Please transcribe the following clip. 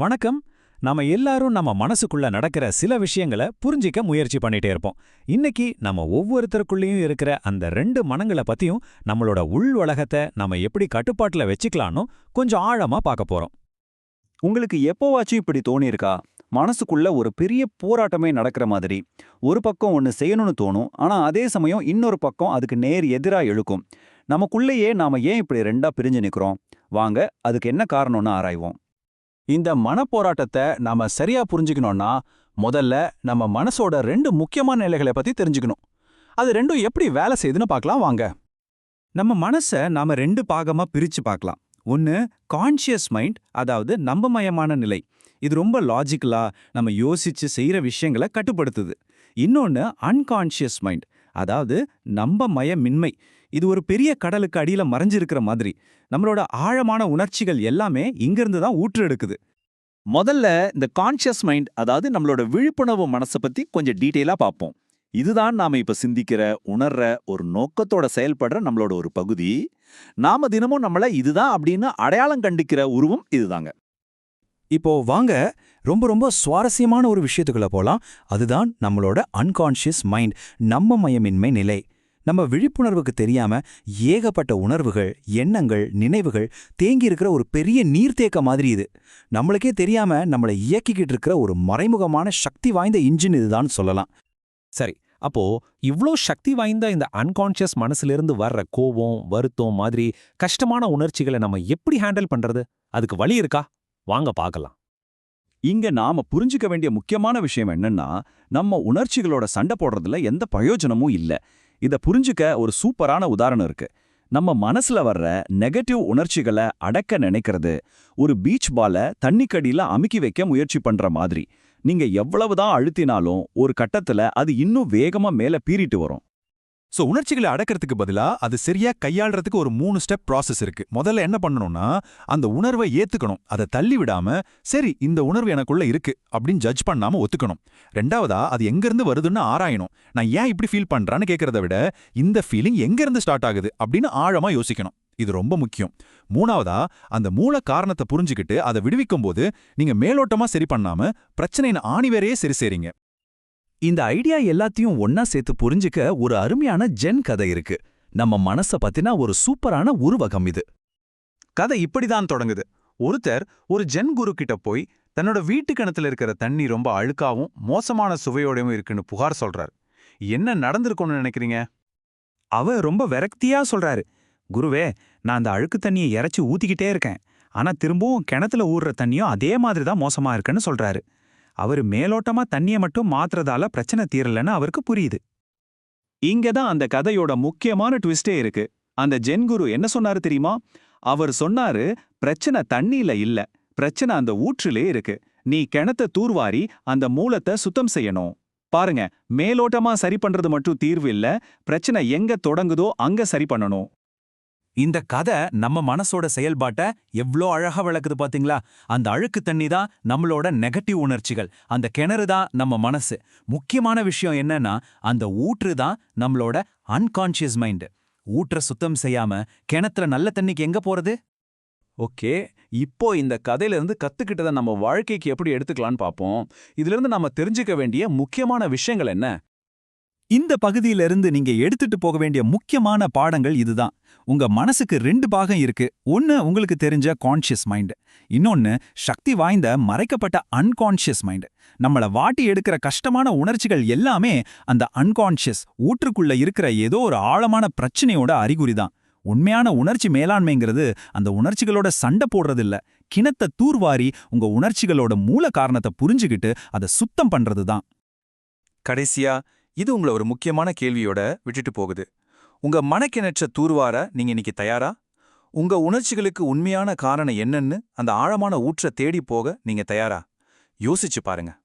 வணக்கம். நாம எல்லாரும் நம்ம மனசுக்குள்ள நடக்கிற சில விஷயங்களை புரிஞ்சிக்க முயற்சி பண்ணிட்டே இருப்போம். இன்னைக்கு நம்ம ஒவ்வொருத்தருக்குள்ளேயும் இருக்கிற அந்த ரெண்டு மனங்களை பத்தியும் நம்மளோட உள் உலகத்தை நம்ம எப்படி கட்டுப்பாட்டுல வச்சுக்கலாம்னு கொஞ்சம் ஆழமா பார்க்க போறோம். உங்களுக்கு எப்போவாச்சும் இப்படி தோணியிருக்கா? மனசுக்குள்ள ஒரு பெரிய போராட்டமே நடக்கிற மாதிரி. ஒரு பக்கம் ஒன்று செய்யணும்னு தோணும். ஆனா அதே சமயம் இன்னொரு பக்கம் அதுக்கு நேர் எதிரா இழுக்கும். நமக்குள்ளேயே நாம ஏன் இப்படி ரெண்டா பிரிஞ்சு நிற்கிறோம் வாங்க அதுக்கு என்ன காரணம்னு ஆராய்வோம். இந்த மனப்போராட்டத்தை நாம சரியா புரிஞ்சுக்கணும்னா முதல்ல நம்ம மனசோட ரெண்டு முக்கியமான நிலைகளை பத்தி தெரிஞ்சுக்கணும். அது ரெண்டும் எப்படி வேலை செய்யுதுன்னு பார்க்கலாம் வாங்க. நம்ம மனசை நாம ரெண்டு பாகமா பிரிச்சு பார்க்கலாம். ஒன்னு கான்ஷியஸ் மைண்ட் அதாவது நம்பமயமான நிலை. இது ரொம்ப லாஜிக்கலா நம்ம யோசிச்சு செய்யற விஷயங்களை கட்டுப்படுத்துது. இன்னொன்னு அன்கான்ஷியஸ் மைண்ட் அதாவது நம்பமயமின்மை. இது ஒரு பெரிய கடலுக்கு அடியில மறைஞ்சிருக்கிற மாதிரி. நம்மளோட ஆழமான உணர்ச்சிகள் எல்லாமே இங்கிருந்து தான் ஊற்று எடுக்குது முதல்ல இந்த கான்ஷியஸ் மைண்ட் அதாவது நம்மளோட விழிப்புணர்வு மனசை பத்தி கொஞ்சம் டீட்டெயிலாக பார்ப்போம். இதுதான் நாம இப்ப சிந்திக்கிற உணர்ற ஒரு நோக்கத்தோட செயல்படுற நம்மளோட ஒரு பகுதி. நாம தினமும் நம்மள இதுதான் அப்படின்னு அடையாளம் கண்டிக்கிற உருவம் இதுதாங்க. இப்போ வாங்க ரொம்ப ரொம்ப சுவாரஸ்யமான ஒரு விஷயத்துக்குள்ள போலாம். அதுதான் நம்மளோட அன்கான்ஷியஸ் மைண்ட் நம்ம மயமின்மை நிலை. நம்ம விழிப்புணர்வுக்கு தெரியாம ஏகப்பட்ட உணர்வுகள் எண்ணங்கள் நினைவுகள் தேங்கி இருக்கிற ஒரு பெரிய நீர்த்தேக்க மாதிரி இது. நம்மளுக்கே தெரியாம நம்மளை இயக்கிக்கிட்டு இருக்கிற ஒரு மறைமுகமான சக்தி வாய்ந்த இன்ஜின் இதுதான் சொல்லலாம். சரி அப்போ இவ்ளோ சக்தி வாய்ந்த இந்த அன்கான்ஷியஸ் மனசுலேருந்து வர்ற கோவம் வருத்தம் மாதிரி கஷ்டமான உணர்ச்சிகளை நம்ம எப்படி ஹேண்டில் பண்றது? அதுக்கு வழி இருக்கா? வாங்க பார்க்கலாம். இங்க நாம புரிஞ்சுக்க வேண்டிய முக்கியமான விஷயம் என்னன்னா நம்ம உணர்ச்சிகளோட சண்டை போடுறதுல எந்த பிரயோஜனமும் இல்ல. இத புரிஞ்சுக்க ஒரு சூப்பரான உதாரணம் இருக்கு. நம்ம மனசுல வர்ற நெகட்டிவ் உணர்ச்சிகளை அடக்க நினைக்கிறது ஒரு பீச் பால தண்ணிக்கடியில அமுக்கி வைக்க முயற்சி பண்ற மாதிரி. நீங்க எவ்வளவுதான் அழுத்தினாலும் ஒரு கட்டத்துல அது இன்னும் வேகமா மேல பீறிட்டு வரும். சோ உணர்ச்சிகளை அடக்கிறதுக்கு பதிலா அது சரியா கையாளுறதுக்கு ஒரு மூணு ஸ்டெப் ப்ராசஸ் இருக்கு. முதல்ல என்ன பண்ணணும்னா அந்த உணர்வை ஏத்துக்கணும். அதை தள்ளி விடாம சரி இந்த உணர்வு எனக்குள்ள இருக்கு அப்படின்னு ஜட்ஜ் பண்ணாம ஒத்துக்கணும். ரெண்டாவதா அது எங்க இருந்து வருதுன்னு ஆராயணும். நான் ஏன் இப்படி ஃபீல் பண்றான்னு கேட்கறத விட இந்த ஃபீலிங் எங்க இருந்து ஸ்டார்ட் ஆகுது அப்படின்னு ஆழமா யோசிக்கணும். இது ரொம்ப முக்கியம். மூணாவதா அந்த மூல காரணத்தை புரிஞ்சுக்கிட்டு அதை விடுவிக்கும் போது நீங்க மேலோட்டமா சரி பண்ணாம பிரச்சனையின் ஆணிவேரையே சரி செய்றீங்க. இந்த ஐடியா எல்லாத்தையும் ஒன்னா சேர்த்து புரிஞ்சுக்க ஒரு அருமையான ஜென் கதை இருக்கு. நம்ம மனச பத்தினா ஒரு சூப்பரான உருவகம் இது. கதை இப்படிதான் தொடங்குது. ஒருத்தர் ஒரு ஜென் குரு கிட்ட போய் தன்னோட வீட்டு கிணத்துல இருக்கிற தண்ணி ரொம்ப அழுக்காவும் மோசமான சுவையோடையும் இருக்குன்னு புகார் சொல்றாரு. என்ன நடந்திருக்கும்னு நினைக்கிறீங்க? அவ ரொம்ப விரக்தியா சொல்றாரு. குருவே நான் அந்த அழுக்கு தண்ணியை இறச்சி ஊத்திக்கிட்டே இருக்கேன். ஆனா திரும்பவும் கிணத்துல ஊறுற தண்ணியும் அதே மாதிரி தான் மோசமா இருக்குன்னு சொல்றாரு. அவரு மேலோட்டமா தண்ணிய மட்டும் மாத்துறதால பிரச்சனை தீரலன்னு அவருக்கு புரியுது. இங்க தான் அந்த கதையோட முக்கியமான ட்விஸ்டே இருக்கு. அந்த ஜென்குரு என்ன சொன்னாரு தெரியுமா? அவர் சொன்னாரு பிரச்சனை தண்ணியில இல்ல. பிரச்சனை அந்த ஊற்றிலே இருக்கு. நீ கிணத்த தூர்வாரி அந்த மூலத்தை சுத்தம் செய்யணும். பாருங்க மேலோட்டமா சரி பண்றது மட்டும் தீர்வு இல்ல. பிரச்சனை எங்க தொடங்குதோ அங்க சரி பண்ணணும். இந்த கதை நம்ம மனசோட செயல்பாட்ட எவ்ளோ அழகா விளக்குது பாத்தீங்களா? அந்த அழுக்கு தண்ணி தான் நம்மளோட நெகட்டிவ் உணர்ச்சிகள். அந்த கிணறு தான் நம்ம மனசு. முக்கியமான விஷயம் என்னன்னா அந்த ஊற்று தான் நம்மளோட அன்கான்ஷியஸ் மைண்ட் ஊற்ற சுத்தம் செய்யாம கிணத்துல நல்ல தண்ணிக்கு எங்க போறது? ஓகே இப்போ இந்த கதையில இருந்து கத்துக்கிட்டதை நம்ம வாழ்க்கைக்கு எப்படி எடுத்துக்கலாம்னு பார்ப்போம் இதுல இருந்து நாம தெரிஞ்சுக்க வேண்டிய முக்கியமான விஷயங்கள் என்ன? இந்த பகுதியிலிருந்து நீங்க எடுத்துட்டு போக வேண்டிய முக்கியமான பாடங்கள் இதுதான். உங்க மனசுக்கு ரெண்டு பாகம் இருக்கு. ஒன்னு உங்களுக்கு தெரிஞ்ச கான்ஷியஸ் மைண்ட் இன்னொன்னு சக்தி வாய்ந்த மறைக்கப்பட்ட அன்கான்ஷியஸ் மைண்ட் நம்மள வாட்டி எடுக்கிற கஷ்டமான உணர்ச்சிகள் எல்லாமே அந்த அன்கான்ஷியஸ் ஊற்றுக்குள்ள இருக்கிற ஏதோ ஒரு ஆழமான பிரச்சனையோட அறிகுறி தான். உண்மையான உணர்ச்சி மேலாண்மைங்கிறது அந்த உணர்ச்சிகளோட சண்டை போடுறது இல்ல கிணத்தை தூர்வாரி உங்க உணர்ச்சிகளோட மூல காரணத்தை புரிஞ்சுகிட்டு அதை சுத்தம் பண்றது தான் கடைசியா இது உங்களை ஒரு முக்கியமான கேள்வியோட விட்டுட்டு போகுது. உங்க மனக்கிணற்ற தூர்வார நீங்க இன்னைக்கு தயாரா? உங்க உணர்ச்சிகளுக்கு உண்மையான காரணம் என்னன்னு அந்த ஆழமான ஊற்ற தேடி போக நீங்க தயாரா? யோசிச்சு பாருங்க.